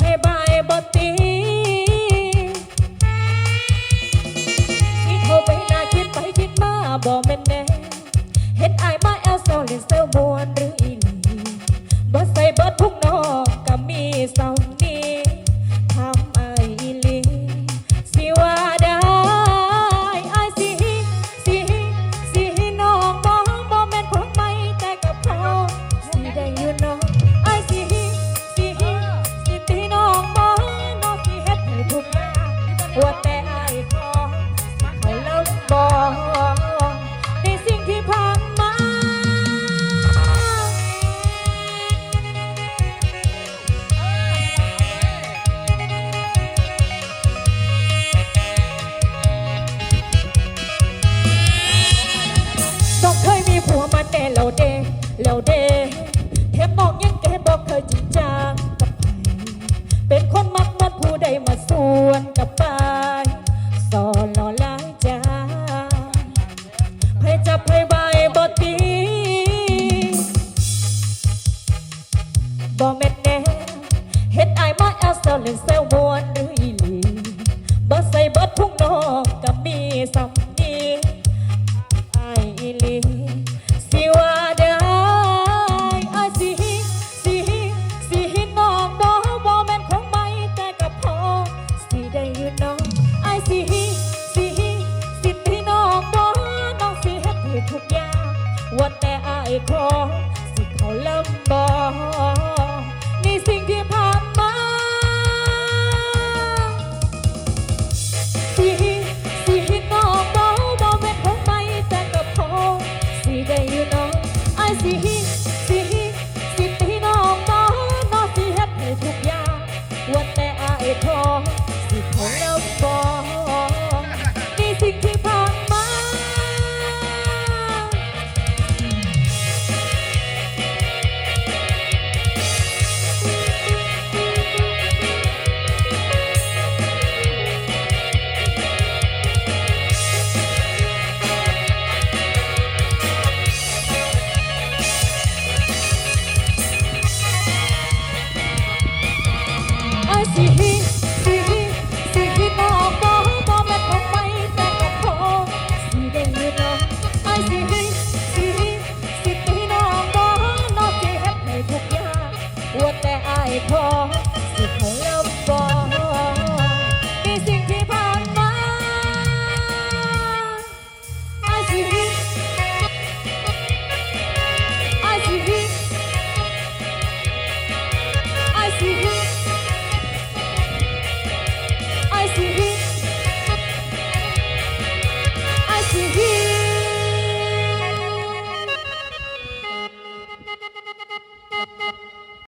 ភេបាយបទីពីធ្វើបេណាជិតបៃជិតមកបងមែនទេហេតុអាយបាយអសូលីសើមួនឬ ว่าแต่ไอายขอเขาเล่าบ่ในสิ่งที่ผ่านมา ต้องเคยมีผัวมาแต่แล้วเดแล้วเดเทปบอกยังแกบอกเคยจริงจังกับใครเป็นคนมักมันผู้ใดมาส่วนกับ จับให้ใบายบอตีบ่แม่นแน่เฮ็ดอายมาแอลเซลเล่นเซลมวนหรืออีหลีบ่ใส่เบิดพุ่งนอกกับมีสำ ขอ